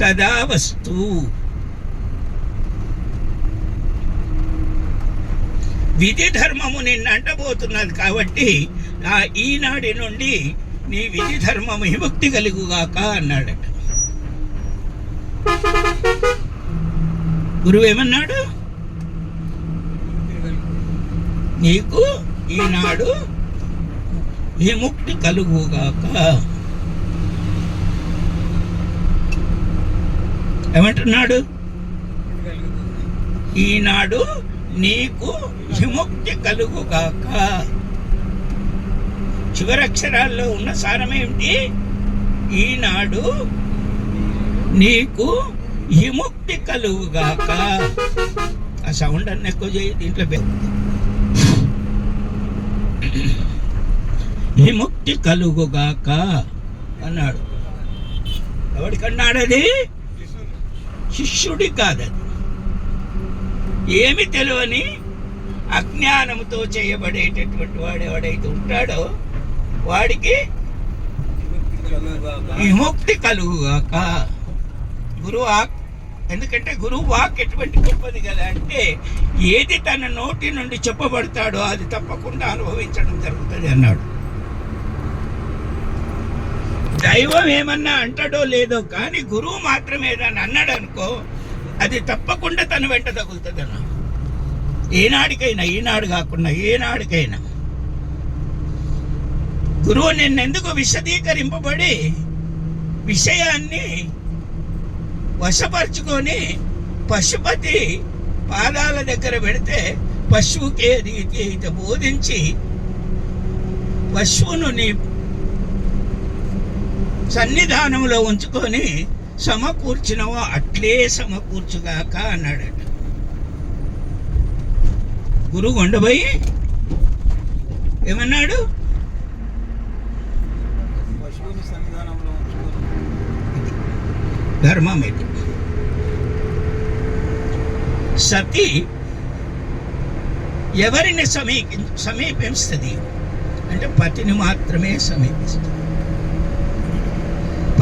తదా వస్తు విధి ధర్మము నిన్ను అంటబోతున్నది కాబట్టి ఆ ఈనాటి నుండి నీ విధి ధర్మము విముక్తి కలుగుగాక అన్నాడట. గురువు ఏమన్నాడు? నీకు ఈనాడు విముక్తి కలుగుగాక. ఏమంటున్నాడు? ఈనాడు నీకు విముక్తి కలుగుగాక. చివరక్షరాల్లో ఉన్న సారం ఏమిటి? ఈనాడు నీకు విముక్తి కలుగుగాక. ఆ సౌండ్ అన్న ఎక్కువ చేయి దీంట్లో పె- విముక్తి కలుగుగాక అన్నాడు. ఎవరికన్నాడది శిష్యుడి కాదది ఏమి తెలియని అజ్ఞానంతో చేయబడేటటువంటి వాడు ఎవడైతే ఉంటాడో వాడికి విముక్తి కలుగుగాక. గురువు వాక్ ఎందుకంటే గురువు వాక్ ఎటువంటి గొప్పది కదా అంటే ఏది తన నోటి నుండి చెప్పబడతాడో అది తప్పకుండా అనుభవించడం జరుగుతుంది అన్నాడు. దైవం ఏమన్నా అంటాడో లేదో కానీ గురువు మాత్రమే ఏదన్నా అన్నాడు అనుకో అది తప్పకుండా తన వెంట తగులుతుంది అన్న. ఏనాడికైనా ఈనాడు కాకుండా ఏనాడికైనా. గురువు నిన్నెందుకు విశదీకరింపబడి విషయాన్ని వశపరుచుకొని పశుపతి పాదాల దగ్గర పెడితే పశువుకి అది అయితే బోధించి పశువును నీ సన్నిధానంలో ఉంచుకొని సమకూర్చినవో అట్లే సమకూర్చుగాక అన్నాడట. గురువు కొండపోయి ఏమన్నాడు? ధర్మం ఇది. సతి ఎవరిని సమీపి సమీపిస్తుంది అంటే పతిని మాత్రమే సమీపిస్తుంది.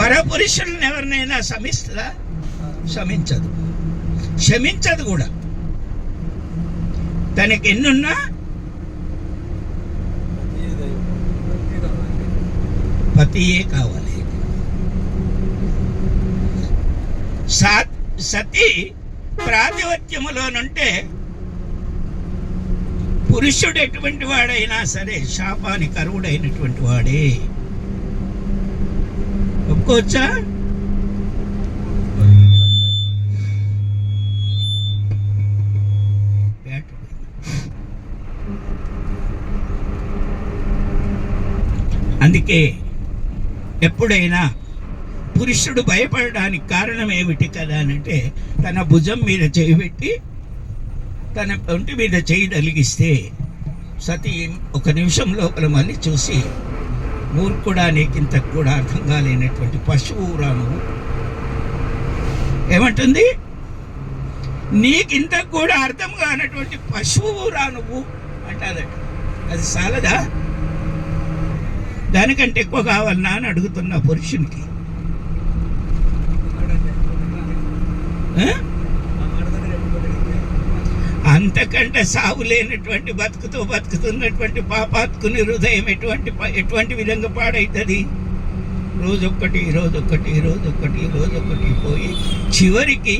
పరపురుషులను ఎవరినైనా శమిస్తుందా శమించదు. క్షమించదు కూడా. తనకి ఎన్నున్నా? ఏ కావాలి. పతియే కావాలి సా- సతి ప్రాతిపత్యములోనుంటే పురుషుడు ఎటువంటి వాడైనా సరే శాపానికి అరువుడైనటువంటి వాడే. ఒప్పుకోవచ్చా అందుకే ఎప్పుడైనా పురుషుడు భయపడడానికి కారణం ఏమిటి కదా అని అంటే తన భుజం మీద చేయి పెట్టి తన ఒంటి మీద చేయి తలిగిస్తే సతి ఒక నిమిషం లోపల మళ్ళీ చూసి మూర్ఖుడా నీకింత కూడా అర్థం కాలేనటువంటి పశువు రా నువ్వు ఏమంటుంది? నీకింత కూడా అర్థం కానటువంటి పశువు రా నువ్వు అంటాదట అది చాలదా దానికంటే ఎక్కువ కావాలన్నా అని అడుగుతున్నా పురుషునికి? అంతకంటే సాగు లేనటువంటి బతుకుతూ బతుకుతున్నటువంటి పాపాత్కుని హృదయం ఎటువంటి ప- ఎటువంటి విధంగా పాడవుతుంది రోజొక్కటి రోజొక్కటి రోజొక్కటి రోజొక్కటి పోయి చివరికి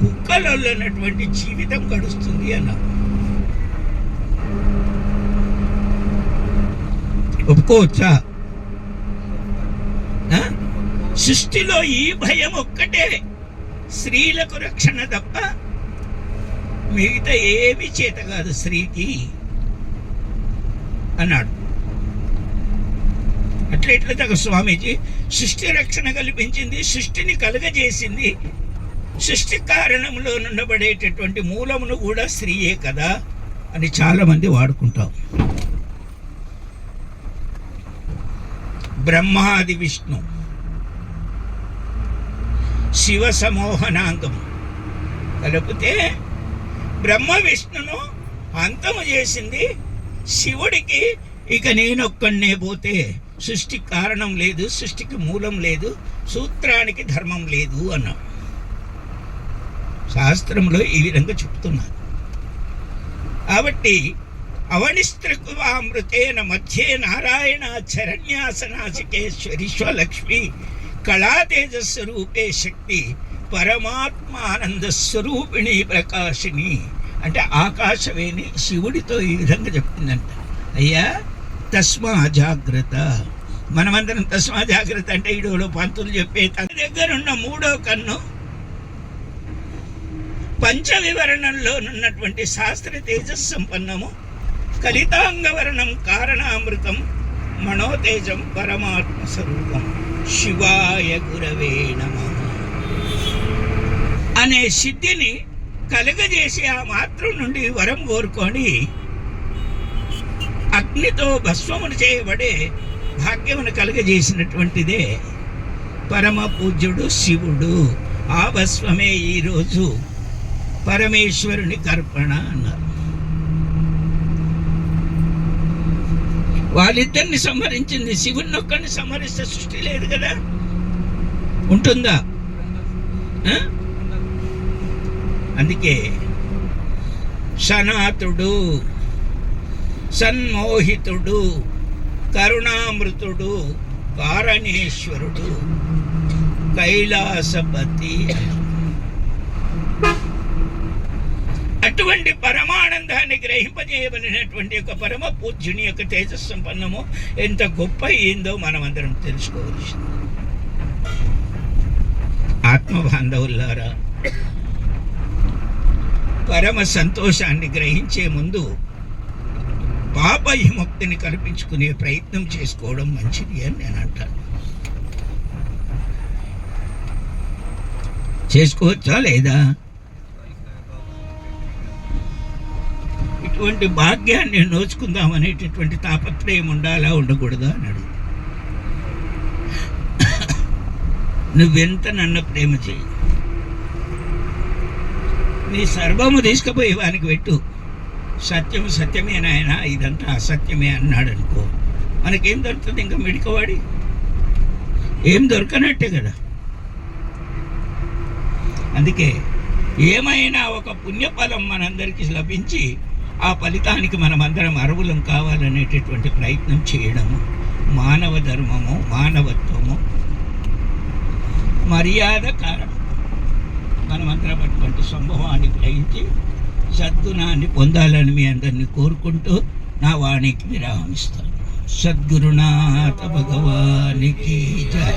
కుక్కలొల్లనటువంటి జీవితం గడుస్తుంది అన్నారు ఒప్పుకోవచ్చా? సృష్టిలో ఈ భయం ఒక్కటే. స్త్రీలకు రక్షణ తప్ప మిగతా ఏమి చేత కాదు స్త్రీకి అన్నాడు. అట్లా ఎట్లా తగ స్వామీజీ సృష్టి రక్షణ కల్పించింది సృష్టిని కలుగజేసింది. సృష్టి కారణంలో నుండబడేటటువంటి మూలమును కూడా స్త్రీయే కదా అని చాలామంది వాడుకుంటాం. బ్రహ్మాది విష్ణు శివ సమోహనాంగం కలిపితే బ్రహ్మ విష్ణును అంతము చేసింది శివుడికి. ఇక నేనొక్కడనే పోతే సృష్టికి కారణం లేదు సృష్టికి మూలం లేదు సూత్రానికి ధర్మం లేదు అన్నాడు. శాస్త్రంలో ఈ విధంగా చెప్తున్నారు. కాబట్టి అవనిస్త్రకువామృతేన మధ్యే నారాయణ చరణ్యాసనాసికేశ్వరి స్వలక్ష్మి కళాతేజస్వరూపే శక్తి పరమాత్మానంద స్వరూపిణి ప్రకాశిని. అంటే ఆకాశవేణి శివుడితో ఈ విధంగా చెప్తుందంట. అయ్యా తస్మా జాగ్రత్త. మనమందరం తస్మా జాగ్రత్త అంటే ఈడోలో పంతులు చెప్పే తన దగ్గరున్న మూడో కన్ను పంచవివరణంలో ఉన్నటువంటి శాస్త్ర తేజస్ సంపన్నము కలితాంగవరణం కారణామృతం మనోతేజం పరమాత్మ స్వరూపం శివాయ గురవే నమ. అనే సిద్ధిని కలుగజేసి ఆ మాత్రం నుండి వరం కోరుకొని అగ్నితో భస్వమును చేయబడే భాగ్యమును కలుగజేసినటువంటిదే పరమ పూజ్యుడు శివుడు. ఆ భస్వమే ఈరోజు పరమేశ్వరుని కర్పణ అన్నారు. వాళ్ళిద్దరిని సంహరించింది శివుని ఒక్కడిని సంహరిస్తే సృష్టి లేదు కదా? ఉంటుందా? అందుకే సనాతుడు సన్మోహితుడు కరుణామృతుడు కారణేశ్వరుడు కైలాసపతి. అటువంటి పరమానందాన్ని గ్రహింపజేయబడినటువంటి ఒక పరమ పూజ్యుని యొక్క తేజస్సంపన్నము ఎంత గొప్ప ఏందో మనం అందరం తెలుసుకోవలసింది. ఆత్మ బాంధవులారా పరమ సంతోషాన్ని గ్రహించే ముందు పాప విముక్తిని కల్పించుకునే ప్రయత్నం చేసుకోవడం మంచిది అని నేను అంటాను. చేసుకోవచ్చా లేదా? ఇటువంటి భాగ్యాన్ని నోచుకుందాం అనేటటువంటి తాపత్రయం ఉండాలా ఉండకూడదా అని అడుగు నువ్వెంత నన్ను ప్రేమ చేయి నీ సర్వము తీసుకుపోయి వానికి పెట్టు. సత్యం సత్యమే నాయన ఇదంతా అసత్యమే అన్నాడు అనుకో మనకేం దొరుకుతుంది ఇంకా మిడికవాడి? ఏం దొరకనట్టే కదా. అందుకే ఏమైనా ఒక పుణ్యఫలం మనందరికీ లభించి ఆ ఫలితానికి మనమందరం అరువులం కావాలనేటటువంటి ప్రయత్నం చేయడము. మానవ ధర్మము మానవత్వము మర్యాద కారణం. మనమందరం సంభవాన్ని గ్రహించి సద్గుణాన్ని పొందాలని మీ అందరినీ కోరుకుంటూ నా వాణికి విరామిస్తాను సద్గురునాథ భగవానికి జయ